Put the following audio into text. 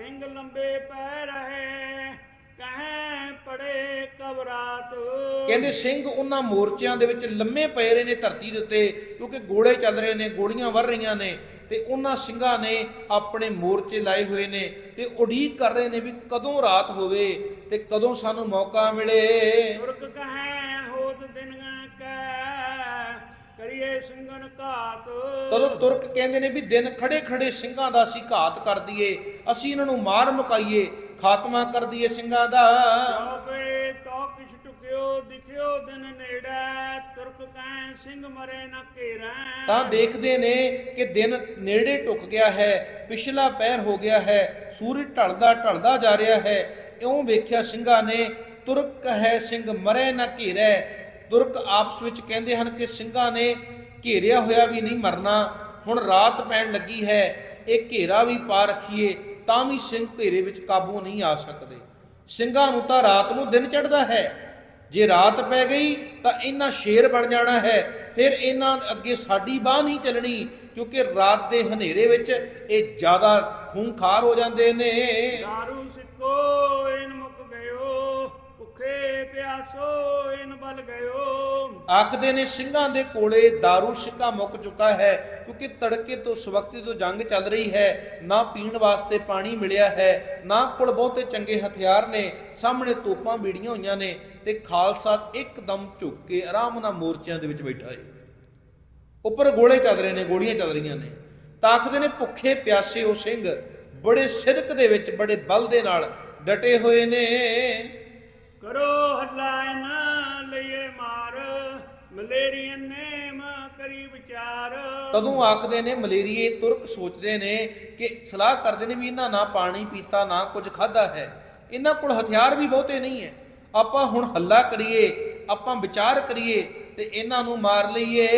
ਸਿੰਘ ਲੰਬੇ ਪੈ ਰਹੇ ਕਹੇ ਪੜੇ ਕਬਰਾਤ। ਕਹਿੰਦੇ ਸਿੰਘ ਉਹਨਾਂ ਮੋਰਚਿਆਂ ਦੇ ਵਿੱਚ ਲੰਮੇ ਪਏ ਰਹੇ ਨੇ ਧਰਤੀ ਦੇ ਉੱਤੇ, ਕਿਉਂਕਿ ਗੋਲੇ ਚੱਲ ਰਹੇ ਨੇ, ਗੋਲੀਆਂ ਵਰ ਰਹੀਆਂ ਨੇ, ਤੇ ਉਹਨਾਂ ਸਿੰਘਾਂ ਨੇ ਆਪਣੇ ਮੋਰਚੇ ਲਾਏ ਹੋਏ ਨੇ, ਤੇ ਉਡੀਕ ਕਰ ਰਹੇ ਨੇ ਵੀ ਕਦੋਂ ਰਾਤ ਹੋਵੇ ਤੇ ਕਦੋਂ ਸਾਨੂੰ ਮੌਕਾ ਮਿਲੇ। ਸਿੰਘਨ ਘਾਤ। ਤਦੋਂ ਤੁਰਕ ਕਹਿੰਦੇ ਨੇ ਵੀ ਦਿਨ ਖੜੇ ਖੜੇ ਸਿੰਘਾਂ ਦਾ ਅਸੀਂ ਘਾਤ ਕਰ ਦਈਏ ਅਸੀਂ ਇਹਨਾਂ ਨੂੰ ਮਾਰ ਮੁਕਾਈਏ ਖਾਤਮਾ ਕਰ ਦਈਏ ਸਿੰਘਾਂ ਦਾ। ਜਾਵੇ ਤੋ ਕਿਛ ਟੁਕਿਓ ਦਿਖਿਓ ਦਿਨ ਨੇੜੇ ਤੁਰਕ ਕਹੇ ਸਿੰਘ ਮਰੇ ਨਾ ਘੇਰੈ। ਤਾਂ ਦੇਖਦੇ ਨੇ ਕਿ ਦਿਨ ਨੇੜੇ ਟੁੱਕ ਗਿਆ ਹੈ ਪਿਛਲਾ ਪਹਿਰ ਹੋ ਗਿਆ ਹੈ ਸੂਰਜ ਢਲਦਾ ਢਲਦਾ ਜਾ ਰਿਹਾ ਹੈ। ਇਉਂ ਵੇਖਿਆ ਸਿੰਘਾਂ ਨੇ ਤੁਰਕ ਹੈ ਸਿੰਘ ਮਰੇ ਨਾ ਘੇਰੈ। ਤੁਰਕ ਆਪਸ ਵਿੱਚ ਕਹਿੰਦੇ ਹਨ ਕਿ ਸਿੰਘਾਂ ਨੇ ਘੇਰਿਆ ਹੋਇਆ ਵੀ ਨਹੀਂ ਮਰਨਾ, ਹੁਣ ਰਾਤ ਪੈਣ ਲੱਗੀ ਹੈ, ਇਹ ਘੇਰਾ ਵੀ ਪਾ ਰੱਖੀਏ, ਤਾਂ ਵੀ ਸਿੰਘ ਘੇਰੇ ਵਿੱਚ ਕਾਬੂ ਨਹੀਂ ਆ ਸਕਦੇ। ਸਿੰਘਾਂ ਨੂੰ ਤਾਂ ਰਾਤ ਨੂੰ ਦਿਨ ਚੜ੍ਹਦਾ ਹੈ। ਜੇ ਰਾਤ ਪੈ ਗਈ, ਤਾਂ ਇਹਨਾਂ ਸ਼ੇਰ ਬਣ ਜਾਣਾ ਹੈ, ਫਿਰ ਇਹਨਾਂ ਅੱਗੇ ਸਾਡੀ ਬਾਹ ਨਹੀਂ ਚੱਲਣੀ, ਕਿਉਂਕਿ ਰਾਤ ਦੇ ਹਨੇਰੇ ਵਿੱਚ ਇਹ ਜ਼ਿਆਦਾ ਖੂਨਖਾਰ ਹੋ ਜਾਂਦੇ ਨੇ। ਦਾਰੂ ਸਿੱਕੋ ਇਨ ਮੁੱਕ ਗਇਓ, ਭੁੱਖੇ ਪਿਆਸੋ ਇਨ ਬਲ ਗਇਓ। ਆਖਦੇ ਨੇ ਸਿੰਘਾਂ ਦੇ ਕੋਲੇ दारू ਸਿੱਕਾ ਮੁੱਕ ਚੁੱਕਾ ਹੈ, ਕਿਉਂਕਿ ਤੜਕੇ ਤੋਂ ਸਵਕਤੀ ਤੋਂ ਜੰਗ ਚੱਲ ਰਹੀ ਹੈ, ਨਾ ਪੀਣ ਵਾਸਤੇ ਪਾਣੀ ਮਿਲਿਆ ਹੈ, ਨਾ ਕੋਲ ਬਹੁਤੇ ਚੰਗੇ ਹਥਿਆਰ ਨੇ, ਸਾਹਮਣੇ ਤੋਪਾਂ ਬੀੜੀਆਂ ਹੋਈਆਂ ਨੇ ਤੇ ਖਾਲਸਾ ਇੱਕਦਮ ਝੁੱਕ ਕੇ ਆਰਾਮ ਨਾਲ ਮੋਰਚਿਆਂ ਦੇ ਵਿੱਚ ਬੈਠਾ ਹੈ ਉੱਪਰ ਗੋਲੇ ਚੱਲ ਰਹੇ ਨੇ, ਗੋਲੀਆਂ ਚੱਲ ਰਹੀਆਂ ਨੇ। ਤਾਂ ਆਖਦੇ ਨੇ ਭੁੱਖੇ ਪਿਆਸੇ ਉਹ ਸਿੰਘ ਬੜੇ ਸਿਦਕ ਦੇ ਵਿੱਚ, ਬੜੇ ਬਲ ਦੇ ਨਾਲ ਡਟੇ ਹੋਏ ਨੇ। ਮਲੇਰੀਅਨ ਨੇਮ ਕਰੀ ਵਿਚਾਰ ਤਦੋਂ ਆਖਦੇ ਨੇ, ਮਲੇਰੀਏ ਤੁਰਕ ਸੋਚਦੇ ਨੇ ਕਿ ਸਲਾਹ ਕਰਦੇ ਨੇ ਵੀ ਇਹਨਾਂ ਨਾ ਪਾਣੀ ਪੀਤਾ, ਨਾ ਕੁਝ ਖਾਦਾ ਹੈ। ਇਹਨਾਂ ਕੋਲ ਹਥਿਆਰ ਵੀ ਬਹੁਤੇ ਨਹੀਂ ਹੈ। ਆਪਾਂ ਹੁਣ ਹੱਲਾ ਕਰੀਏ, ਆਪਾਂ ਵਿਚਾਰ ਕਰੀਏ ਤੇ ਇਹਨਾਂ ਨੂੰ ਮਾਰ ਲਈਏ।